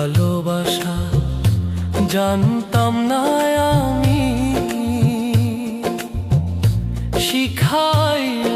ভালোবাসা জানতাম না আমি শিখাইলা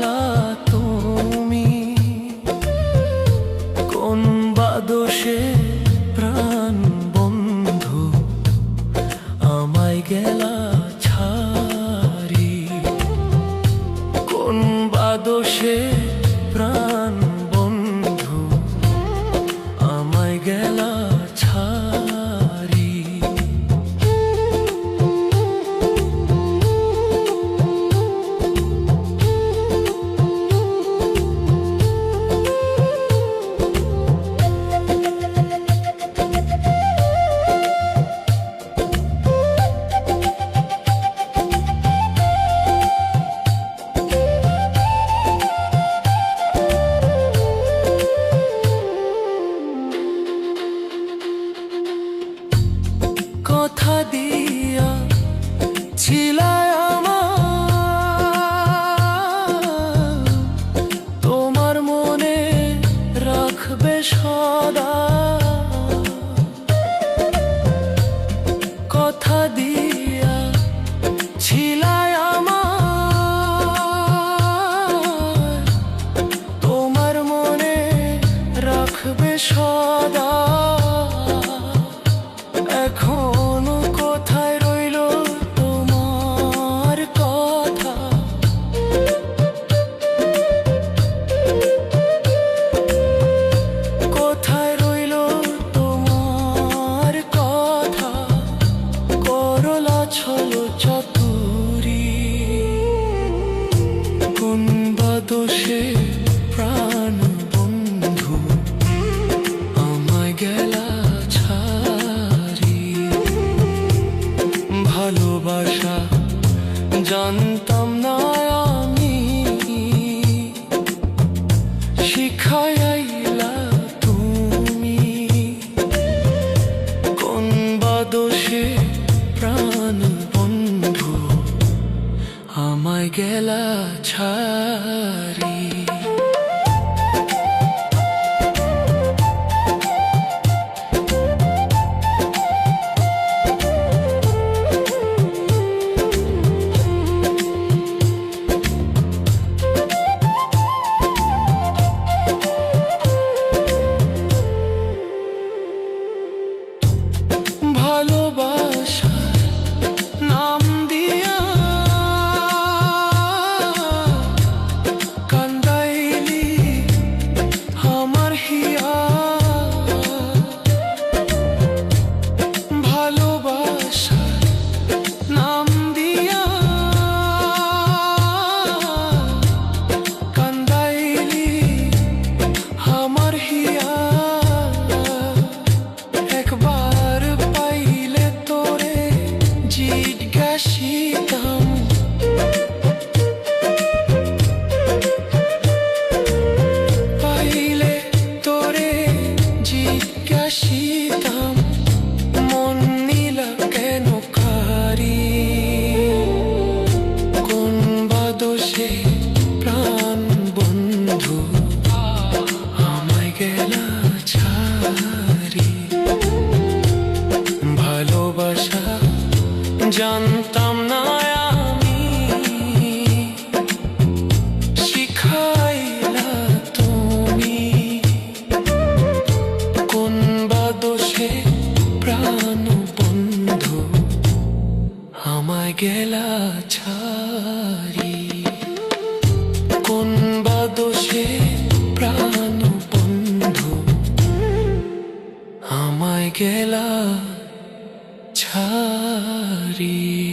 রাখবে সদা। দোষে প্রাণ বন্ধু আমায় গেলা ছাড়ি। ভালোবাসা জানতাম না আমি শিখাইলা তুমি। কোন প্রাণ গেলা ছাড়ি জানতাম না আমি শিখাইলা তুমি কোন বা দোষে প্রাণ বন্ধু আমায় গেলা ছাড়ি কোন বা দোষে প্রাণ বন্ধু আমায় গেলা Hari